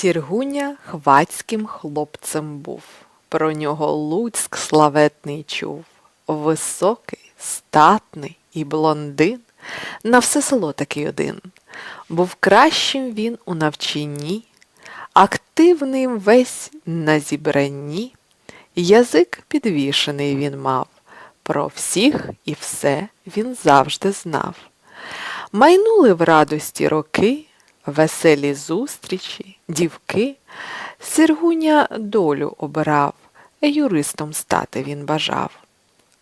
Сіргуня хвацьким хлопцем був, про нього Луцьк славетний чув. Високий, статний і блондин, на все село такий один. Був кращим він у навчанні, активним весь на зібранні, язик підвішений він мав, про всіх і все він завжди знав. Майнули в радості роки, веселі зустрічі, дівки. Сергуня долю обирав, юристом стати він бажав.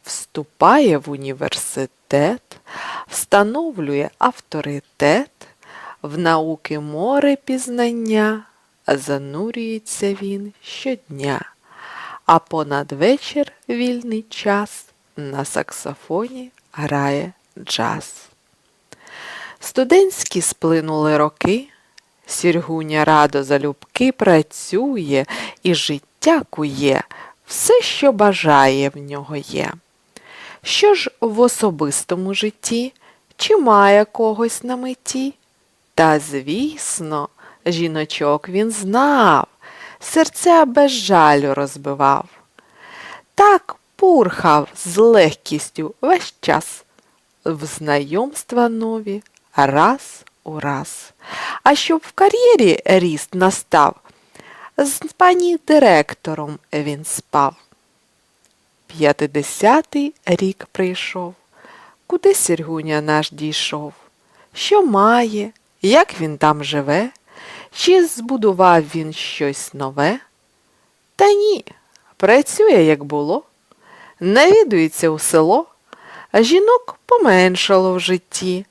Вступає в університет, встановлює авторитет, в науки море пізнання, занурюється він щодня, а понад вечір вільний час на саксофоні грає джаз. Студентські сплинули роки, Сіргуня радо залюбки працює і життя кує, все, що бажає в нього є. Що ж в особистому житті, чи має когось на меті? Та, звісно, жіночок він знав, серця без жалю розбивав. Так пурхав з легкістю весь час в знайомства нові раз у раз. А щоб в кар'єрі ріст настав, з пані директором він спав. П'ятидесятий рік прийшов, куди Сергуня наш дійшов, що має, як він там живе, чи збудував він щось нове? Та ні, працює, як було, навідується у село, а жінок поменшало в житті,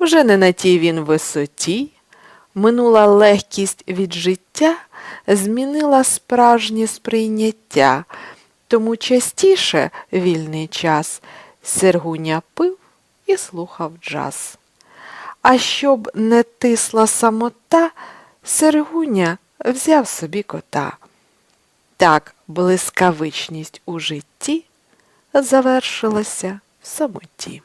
вже не на тій він висоті, минула легкість від життя, змінила справжнє сприйняття, тому частіше вільний час Сергуня пив і слухав джаз. А щоб не тисла самота, Сергуня взяв собі кота. Так блискавичність у житті завершилася в самоті.